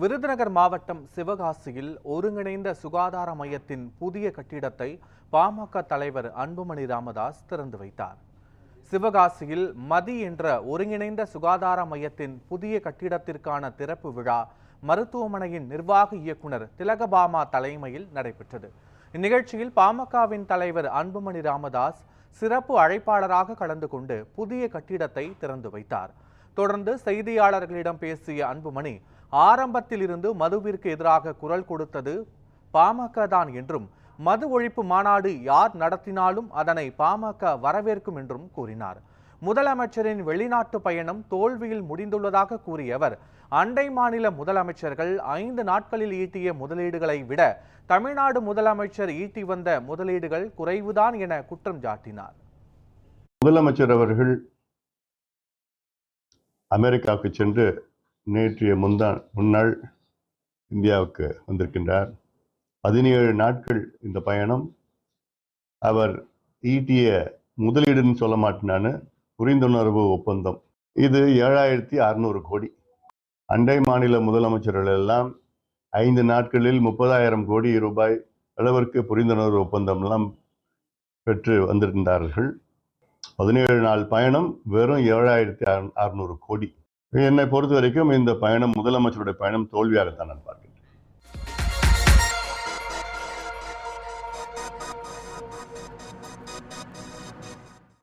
விருதுநகர் மாவட்டம் சிவகாசியில் ஒருங்கிணைந்த சுகாதார மையத்தின் புதிய கட்டிடத்தை பாமக தலைவர் அன்புமணி ராமதாஸ் திறந்து வைத்தார். சிவகாசியில் மதி என்ற ஒருங்கிணைந்த சுகாதார மையத்தின் புதிய கட்டிடத்திற்கான திறப்பு விழா மருத்துவமனையின் நிர்வாக இயக்குனர் திலகபாமா தலைமையில் நடைபெற்றது. இந்நிகழ்ச்சியில் பாமகவின் தலைவர் அன்புமணி ராமதாஸ் சிறப்பு அழைப்பாளராக கலந்து கொண்டு புதிய கட்டிடத்தை திறந்து வைத்தார். தொடர்ந்து செய்தியாளர்களிடம் பேசிய அன்புமணி ஆரம்பத்தில் இருந்து மதுவிற்கு எதிராக குரல் கொடுத்தது பாமக தான் என்றும் மது ஒழிப்பு மாநாடு யார் நடத்தினாலும் அதனை பாமக வரவேற்கும் என்றும் கூறினார். முதலமைச்சரின் வெளிநாட்டு பயணம் தோல்வியில் முடிந்துள்ளதாக கூறிய அவர் அண்டை மாநில முதலமைச்சர்கள் ஐந்து நாட்களில் ஈட்டிய முதலீடுகளை விட தமிழ்நாடு முதலமைச்சர் ஈட்டி வந்த முதலீடுகள் குறைவுதான் என குற்றம் சாட்டினார். முதலமைச்சர் அவர்கள் அமெரிக்காவுக்கு சென்று நேற்றைய முந்தா முன்னாள் இந்தியாவுக்கு வந்திருக்கின்றார். பதினேழு நாட்கள் இந்த பயணம். அவர் ஈட்டிய முதலீடுன்னு சொல்ல மாட்டேனான்னு புரிந்துணர்வு ஒப்பந்தம். இது ஏழாயிரத்தி அறுநூறு கோடி. அண்டை மாநில முதலமைச்சர்கள் எல்லாம் ஐந்து நாட்களில் முப்பதாயிரம் கோடி ரூபாய் அளவிற்கு புரிந்துணர்வு ஒப்பந்தம்லாம் பெற்று வந்திருந்தார்கள். பதினேழு நாள் பயணம் வெறும் ஏழாயிரத்தி அறுநூறு கோடி. என்னை பொறுத்த வரைக்கும் இந்த பயணம் முதலமைச்சருடைய பயணம் தோல்வியாகத்தான் நான் பார்க்கிறேன்.